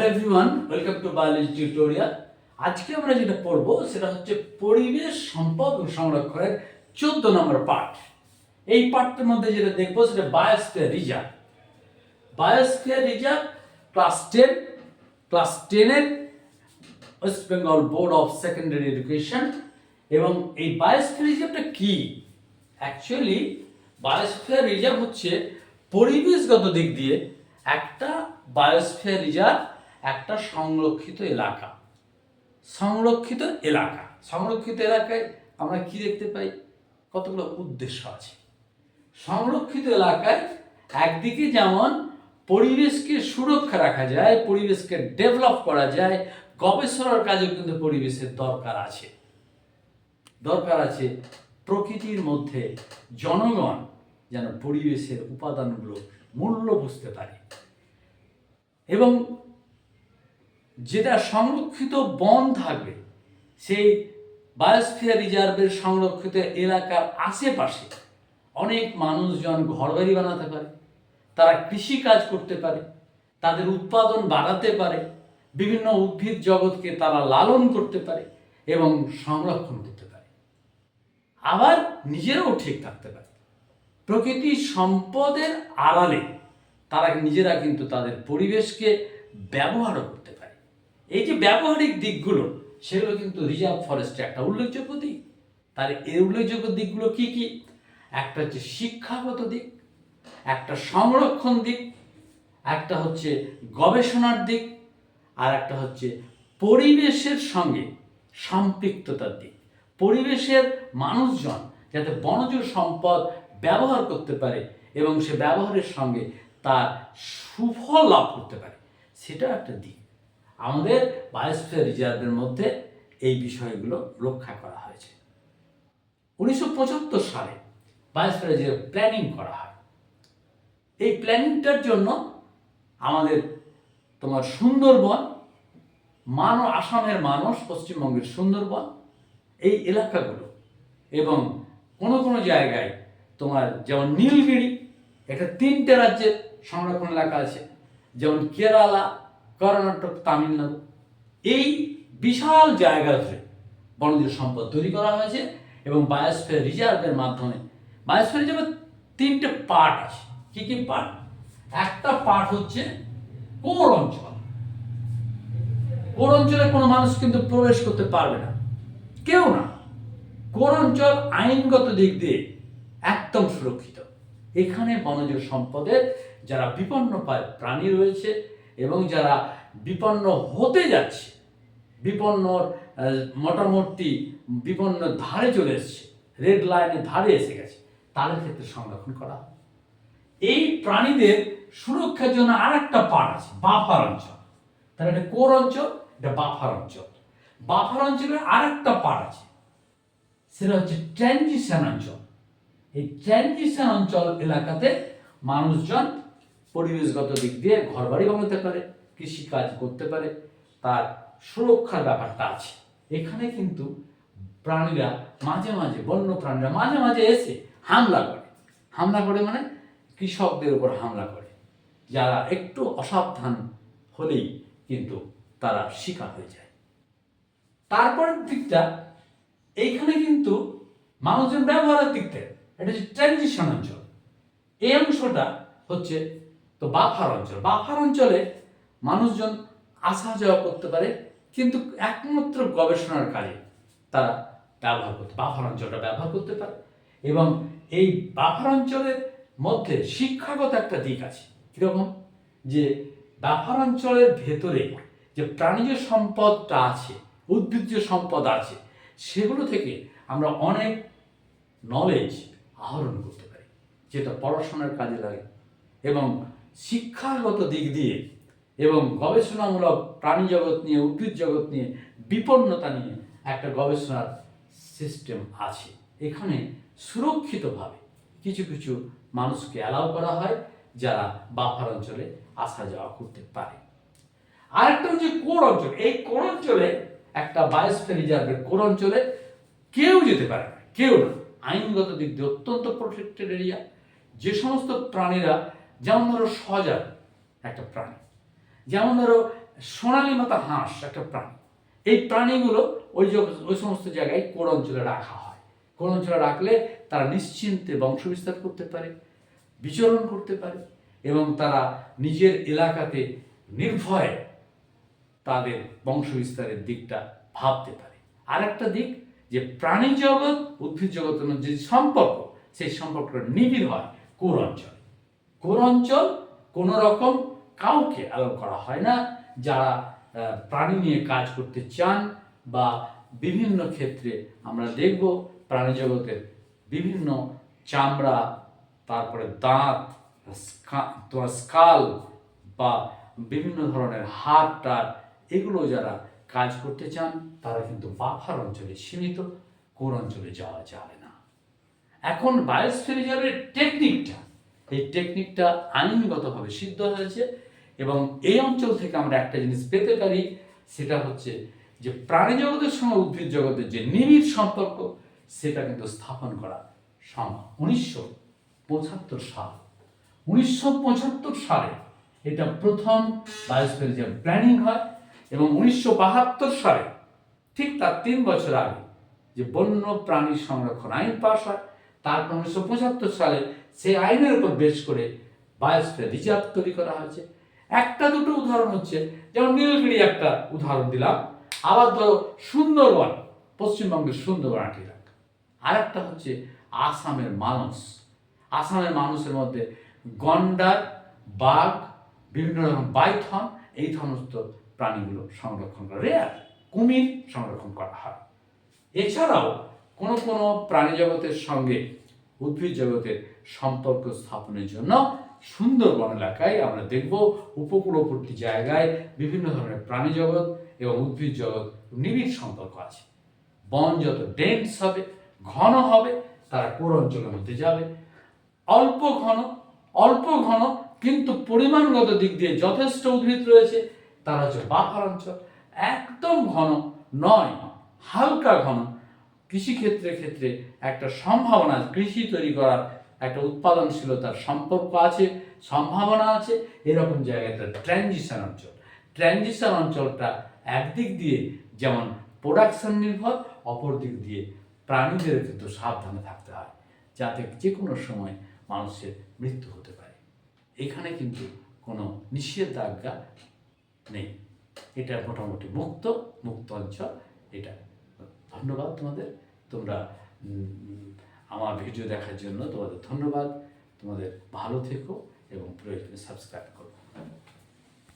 Everyone welcome to biology tutorial আজকে আমরা যেটা পড়ব সেটা হচ্ছে পরিবেশ সম্পদ ও সংরক্ষণের চোদ্দ নম্বর পার্ট এই পার্টটার মধ্যে যেটা দেখব সেটা biosphere reserve biosphere reserve class ten class টেনের West Bengal Board of Secondary Education এবং এই বায়োস্ফিয়ার রিজার্ভটা কি? অ্যাকচুয়ালি বায়োস্ফিয়ার রিজার্ভ হচ্ছে পরিবেশগত দিক দিয়ে একটা বায়োস্ফিয়ার রিজার্ভ একটা সংরক্ষিত এলাকা। সংরক্ষিত এলাকা। সংরক্ষিত এলাকায় আমরা কি দেখতে পাই? কতগুলো উদ্দেশ্য আছে। সংরক্ষিত এলাকায় একদিকে যেমন পরিবেশকে সুরক্ষা রাখা যায়, পরিবেশকে ডেভেলপ করা যায়, গবেষণার কাজেও কিন্তু পরিবেশের দরকার আছে। দরকার আছে প্রকৃতির মধ্যে জনগণ যেন পরিবেশের উপাদানগুলো মূল্য বুঝতে পারে। এবং যেটা সংরক্ষিত বন থাকবে, সেই বায়োস্ফিয়ার রিজার্ভের সংরক্ষিত এলাকার আশেপাশে অনেক মানুষজন ঘরবাড়ি বানাতে পারে, তারা কৃষি কাজ করতে পারে, তাদের উৎপাদন বাড়াতে পারে, বিভিন্ন উদ্ভিদ জগৎকে তারা লালন করতে পারে এবং সংরক্ষণ করতে পারে। আবার নিজেরাও ঠিক থাকতে পারে। প্রকৃতি সম্পদের আড়ালে তারা নিজেরা কিন্তু তাদের পরিবেশকে ব্যবহারও করতে পারে। এই যে ব্যবহারিক দিকগুলো, সেগুলো কিন্তু রিজার্ভ ফরেস্টের একটা উল্লেখযোগ্য দিক। তার এই উল্লেখযোগ্য দিকগুলো কি কি? একটা হচ্ছে শিক্ষাগত দিক, একটা সংরক্ষণ দিক, একটা হচ্ছে গবেষণার দিক, আর একটা হচ্ছে পরিবেশের সঙ্গে সম্পৃক্ততার দিক। পরিবেশের মানুষজন যাতে বনজ সম্পদ ব্যবহার করতে পারে এবং সে ব্যবহারের সঙ্গে তার সুফল লাভ করতে পারে, সেটা একটা দিক। আমাদের বায়োস্ফিয়ার রিজার্ভের মধ্যে এই বিষয়গুলো রক্ষা করা হয়েছে। উনিশশো পঁচাত্তর সালে বায়োস্ফিয়ার রিজার্ভ প্ল্যানিং করা হয়। এই প্ল্যানিংটার জন্য আমাদের তোমার সুন্দরবন মানব আসামের মানুষ, পশ্চিমবঙ্গের সুন্দরবন, এই এলাকাগুলো এবং কোনো কোনো জায়গায় তোমার যেমন নীলগিরি, এটা তিনটে রাজ্যের সংরক্ষণ এলাকা আছে, যেমন কেরালা কর্ণাটক, তামিলনাড়ু, এই বিশাল জায়গা ধরে বনজ সম্পদ তৈরি করা হয়েছে এবং বায়োস্ফিয়ার রিজার্ভের মাধ্যমে। বায়োস্ফিয়ার রিজার্ভের তিনটে পার্ট আছে। কি কি পার্ট একটা পার্ট হচ্ছে কোর অঞ্চল। কোর অঞ্চলে কোনো মানুষ কিন্তু প্রবেশ করতে পারবে না। কেউ না। কোর অঞ্চল আইনগত দিক দিয়ে একদম সুরক্ষিত। এখানে বনজ সম্পদের যারা বিপন্ন প্রাণী রয়েছে এবং যারা বিপন্ন হতে যাচ্ছে বিপন্নর আহ, মোটামুটি বিপন্ন ধারে চলে এসছে রেড লাইনের ধারে এসে গেছে তাদের ক্ষেত্রে সংরক্ষণ করা। এই প্রাণীদের সুরক্ষার জন্য আর একটা পার্ট আছে বাফার অঞ্চল। তাহলে এটা কোর অঞ্চল এটা বাফার অঞ্চল। বাফার অঞ্চলের আর একটা পার্ট আছে সেটা হচ্ছে ট্রানজিশন অঞ্চল। এই ট্রানজিশন অঞ্চল এলাকাতে মানুষজন পরিবেশগত দিক দিয়ে ঘরবাড়ি বানাতে পারে, কৃষিকাজ করতে পারে, তার সুরক্ষার ব্যাপারটা আছে। এখানে কিন্তু প্রাণীরা মাঝে মাঝে, বন্য প্রাণীরা মাঝে মাঝে এসে হামলা করে। হামলা করে মানে কৃষকদের উপর হামলা করে। যারা একটু অসাবধান হলেই কিন্তু তারা শিকার হয়ে যায়। তারপরের দিকটা, এইখানে কিন্তু মানুষজন ব্যবহারের দিক থেকে, এটা হচ্ছে ট্রানজিশন অঞ্চল। এই অংশটা হচ্ছে তো বাফার অঞ্চল। বাফার অঞ্চলে মানুষজন আসা যাওয়া করতে পারে, কিন্তু একমাত্র গবেষণার কাজে তারা ব্যবহার করতে, বাফার অঞ্চলটা ব্যবহার করতে পারে। এবং এই বাফার অঞ্চলের মধ্যে শিক্ষাগত একটা দিক আছে। কীরকম? যে বাফার অঞ্চলের ভেতরে যে প্রাণীজ সম্পদটা আছে, উদ্ভিজ্জ সম্পদ আছে, সেগুলো থেকে আমরা অনেক নলেজ আহরণ করতে পারি, যেটা পড়াশোনার কাজে লাগে। এবং শিক্ষাগত দিক দিয়ে এবং গবেষণামূলক প্রাণী জগৎ নিয়ে, উদ্ভিদ জগৎ নিয়ে বিপন্নতা নিয়ে একটা গবেষণার সিস্টেম আছে। এখানে সুরক্ষিতভাবে কিছু কিছু মানুষকে অ্যালাউ করা হয় যারা বাফার অঞ্চলে আসা যাওয়া করতে পারে। আরেকটা হচ্ছে কোর অঞ্চল। এই কোর অঞ্চলে একটা বায়োস্ফিয়ার রিজার্ভের কোর অঞ্চলে কেউ যেতে পারে না। কেউ না। আইনগত দিক দিয়ে অত্যন্ত প্রোটেক্টেড এরিয়া যে সমস্ত প্রাণীরা যেমন ধরো সজাগ একটা প্রাণী। যেমন ধরো সোনালী মাথা হাঁস একটা প্রাণী। এই প্রাণীগুলো ওই ওই সমস্ত জায়গায় কোর অঞ্চলে রাখা হয়। কোর অঞ্চলে রাখলে তারা নিশ্চিন্তে বংশবিস্তার করতে পারে, বিচরণ করতে পারে এবং তারা নিজের এলাকাতে নির্ভয়ে তাদের বংশবিস্তারের দিকটা ভাবতে পারে। আর একটা দিক যে প্রাণী জগৎ, উদ্ভিদ জগতের যে সম্পর্ক, সেই সম্পর্কটা নিবিড় হয় কোর অঞ্চলে। কোর অঞ্চল, কোনো রকম কাউকে আলো করা হয় না। যারা প্রাণী নিয়ে কাজ করতে চান বা বিভিন্ন ক্ষেত্রে আমরা দেখব প্রাণী জগতের বিভিন্ন চামড়া, তারপরে দাঁত তোমার স্কাল বা বিভিন্ন ধরনের হাড়, টার, এগুলো যারা কাজ করতে চান, তারা কিন্তু বাফার অঞ্চলে সীমিত, কোন অঞ্চলে যাওয়া যাবে না। এখন বায়োস্ফেরিজমের টেকনিকটা এই টেকনিকটা আইনগতভাবে সিদ্ধ হয়েছে এবং এই অঞ্চল থেকে আমরা একটা জিনিস পেতে পারি, সেটা হচ্ছে যে প্রাণী জগতের সঙ্গে উদ্ভিদ জগতের যে নিবিড় সম্পর্ক, সেটা কিন্তু স্থাপন করা সম্ভব। উনিশশো পঁচাত্তর সাল। উনিশশো পঁচাত্তর সালে এটা প্রথম বায়োস্ফেরিজম প্ল্যানিং হয় এবং উনিশশো বাহাত্তর সালে, ঠিক তার তিন বছর আগে যে বন্য প্রাণী সংরক্ষণ আইন পাশ হয়, তারপর উনিশশো পঁচাত্তর সালে সেই আইনের উপর বেশ করে বায়োস্ফিয়ার রিজার্ভ তৈরি করা হয়েছে। একটা দুটো উদাহরণ হচ্ছে, যেমন নীলগিরি একটা উদাহরণ দিলাম। আবার ধরো সুন্দরবন, পশ্চিমবঙ্গের সুন্দরবন একটি এলাকা আর একটা হচ্ছে আসামের মানুষ আসামের মানুষের মধ্যে গন্ডার, বাঘ, বিভিন্ন রকম বাইথন, এই সমস্ত প্রাণীগুলো সংরক্ষণ করা রেয়ার কুমির সংরক্ষণ করা হয়। এছাড়াও কোনো কোনো প্রাণী জগতের সঙ্গে উদ্ভিদ জগতের সম্পর্ক স্থাপনের জন্য সুন্দরবন এলাকায় আমরা দেখব উপকূলবর্তী জায়গায় বিভিন্ন ধরনের প্রাণী জগৎ এবং উদ্ভিদ জগৎ নিবিড় সম্পর্ক আছে। বন যত ডেন্স হবে, ঘন হবে, তারা কোর অঞ্চলের মধ্যে যাবে। অল্প ঘন অল্প ঘন, কিন্তু পরিমাণগত দিক দিয়ে যথেষ্ট উদ্ভিদ রয়েছে, তারা হচ্ছে বাফার অঞ্চল। একদম ঘন নয়, হালকা ঘন কৃষিক্ষেত্রের ক্ষেত্রে একটা সম্ভাবনা কৃষি তৈরি করার একটা উৎপাদনশীলতার সম্পর্ক আছে, সম্ভাবনা আছে, এরকম জায়গায় একটা ট্রানজিশন অঞ্চল। ট্রানজিশন অঞ্চলটা একদিক দিয়ে যেমন প্রোডাকশন নির্ভর অপর দিক দিয়ে প্রাণীদের কিন্তু সাবধানে থাকতে হয়, যাতে যে কোনো সময় মানুষের মৃত্যু হতে পারে। এখানে কিন্তু কোনো নিষেধাজ্ঞা নেই। এটা মোটামুটি মুক্ত মুক্ত অঞ্চল, এটা ধন্যবাদ তোমাদের। তোমরা আমার ভিডিও দেখার জন্য তোমাদের ধন্যবাদ। তোমাদের ভালো থেকো এবং প্রয়োজনে সাবস্ক্রাইব করো।